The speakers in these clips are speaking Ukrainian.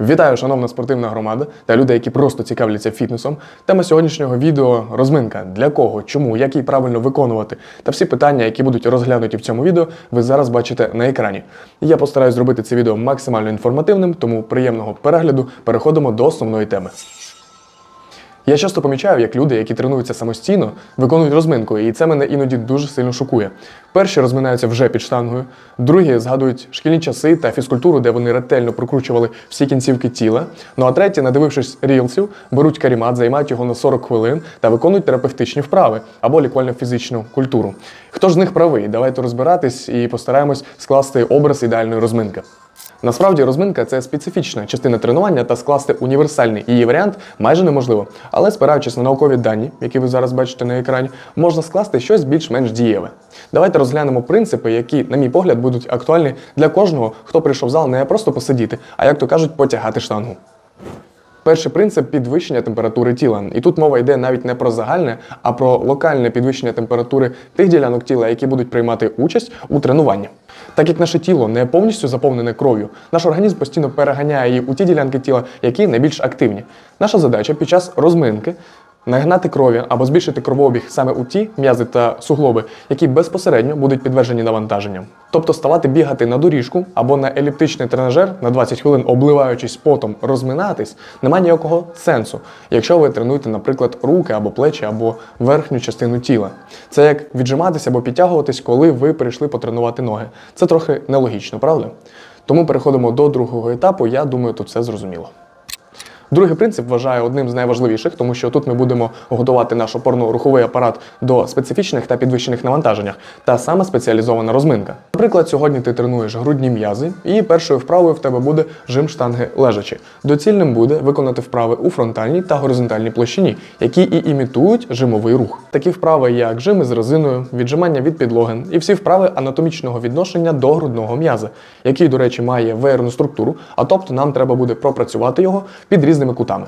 Вітаю, шановна спортивна громада та люди, які просто цікавляться фітнесом. Тема сьогоднішнього відео розминка. Для кого, чому, як її правильно виконувати, та всі питання, які будуть розглянуті в цьому відео, ви зараз бачите на екрані. Я постараюсь зробити це відео максимально інформативним, тому приємного перегляду переходимо до основної теми. Я часто помічаю, як люди, які тренуються самостійно, виконують розминку, і це мене іноді дуже сильно шокує. Перші розминаються вже під штангою, другі згадують шкільні часи та фізкультуру, де вони ретельно прокручували всі кінцівки тіла. Ну а треті, надивившись рілсів, беруть карімат, займають його на 40 хвилин та виконують терапевтичні вправи або лікувально-фізичну культуру. Хто ж з них правий? Давайте розбиратись і постараємось скласти образ ідеальної розминки. Насправді розминка це специфічна частина тренування, та скласти універсальний її варіант майже неможливо. Але спираючись на наукові дані, які ви зараз бачите на екрані, можна скласти щось більш-менш дієве. Давайте розглянемо принципи, які, на мій погляд, будуть актуальні для кожного, хто прийшов в зал не просто посидіти, а як то кажуть, потягати штангу. Перший принцип підвищення температури тіла. І тут мова йде навіть не про загальне, а про локальне підвищення температури тих ділянок тіла, які будуть приймати участь у тренуванні. Так як наше тіло не повністю заповнене кров'ю, наш організм постійно переганяє її у ті ділянки тіла, які найбільш активні. Наша задача під час розминки нагнати крові або збільшити кровообіг саме у ті м'язи та суглоби, які безпосередньо будуть підтверджені навантаженням. Тобто ставати бігати на доріжку або на еліптичний тренажер на 20 хвилин, обливаючись потом, розминатись, немає ніякого сенсу, якщо ви тренуєте, наприклад, руки або плечі, або верхню частину тіла. Це як віджиматися або підтягуватись, коли ви прийшли потренувати ноги. Це трохи нелогічно, правда? Тому переходимо до другого етапу. Я думаю, тут все зрозуміло. Другий принцип вважаю одним з найважливіших, тому що тут ми будемо готувати наш опорно-руховий апарат до специфічних та підвищених навантаженнях, та саме спеціалізована розминка. Наприклад, сьогодні ти тренуєш грудні м'язи, і першою вправою в тебе буде жим штанги лежачи. Доцільним буде виконати вправи у фронтальній та горизонтальній площині, які і імітують жимовий рух. Такі вправи, як жими з резиною, віджимання від підлоги, і всі вправи анатомічного відношення до грудного м'яза, який, до речі, має веєрну структуру, а тобто нам треба буде пропрацювати його під різними кутами.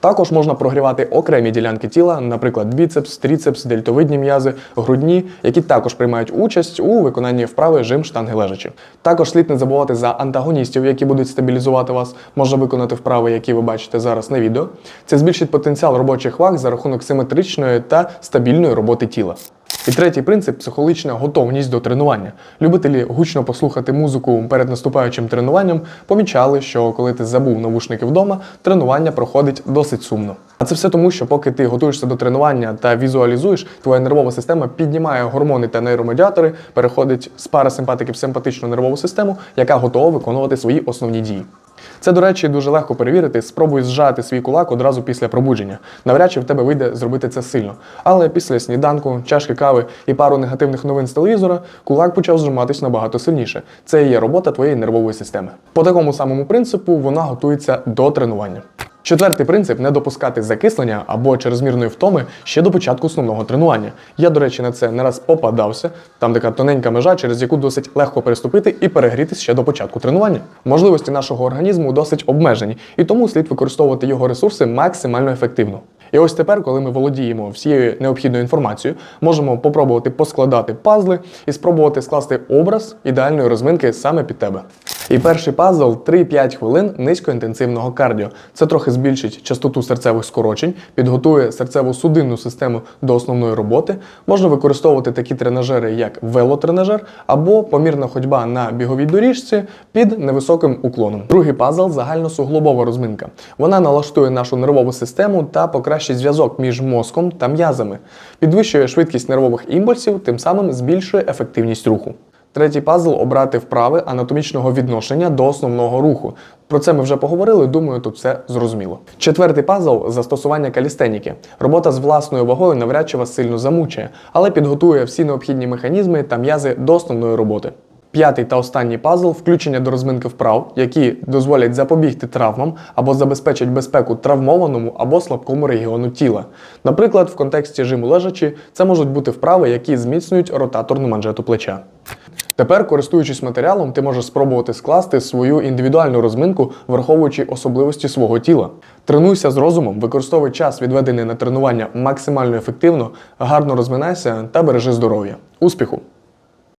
Також можна прогрівати окремі ділянки тіла, наприклад, біцепс, тріцепс, дельтовидні м'язи, грудні, які також приймають участь у виконанні вправи жим штанги лежачі. Також слід не забувати за антагоністів, які будуть стабілізувати вас. Можна виконати вправи, які ви бачите зараз на відео. Це збільшить потенціал робочих ваг за рахунок симетричної та стабільної роботи тіла. І третій принцип психологічна готовність до тренування. Любителі гучно послухати музику перед наступаючим тренуванням помічали, що коли ти забув навушники вдома, тренування проходить досить сумно. А це все тому, що поки ти готуєшся до тренування та візуалізуєш, твоя нервова система піднімає гормони та нейромедіатори, переходить з парасимпатики в симпатичну нервову систему, яка готова виконувати свої основні дії. Це, до речі, дуже легко перевірити. Спробуй зжати свій кулак одразу після пробудження. Навряд чи в тебе вийде зробити це сильно. Але після сніданку, чашки кави і пару негативних новин з телевізора, кулак почав зжиматись набагато сильніше. Це і є робота твоєї нервової системи. По такому самому принципу вона готується до тренування. Четвертий принцип не допускати закислення або чрезмірної втоми ще до початку основного тренування. Я, до речі, на це не раз попадався. Там така тоненька межа, через яку досить легко переступити і перегрітись ще до початку тренування. Можливості нашого організму досить обмежені, і тому слід використовувати його ресурси максимально ефективно. І ось тепер, коли ми володіємо всією необхідною інформацією, можемо попробувати поскладати пазли і спробувати скласти образ ідеальної розминки саме під тебе. І перший пазл 3-5 хвилин низькоінтенсивного кардіо. Це трохи збільшить частоту серцевих скорочень, підготує серцево-судинну систему до основної роботи. Можна використовувати такі тренажери, як велотренажер або помірна ходьба на біговій доріжці під невисоким уклоном. Другий пазл загальносуглобова розминка. Вона налаштує нашу нервову систему та покращить зв'язок між мозком та м'язами, підвищує швидкість нервових імпульсів, тим самим збільшує ефективність руху. Третій пазл обрати вправи анатомічного відношення до основного руху. Про це ми вже поговорили. Думаю, тут все зрозуміло. Четвертий пазл застосування калістеніки. Робота з власною вагою навряд чи вас сильно замучує, але підготує всі необхідні механізми та м'язи до основної роботи. П'ятий та останній пазл включення до розминки вправ, які дозволять запобігти травмам або забезпечать безпеку травмованому або слабкому регіону тіла. Наприклад, в контексті жиму лежачі це можуть бути вправи, які зміцнюють ротаторну манжету плеча. Тепер, користуючись матеріалом, ти можеш спробувати скласти свою індивідуальну розминку, враховуючи особливості свого тіла. Тренуйся з розумом, використовуй час, відведений на тренування максимально ефективно, гарно розминайся та бережи здоров'я. Успіху!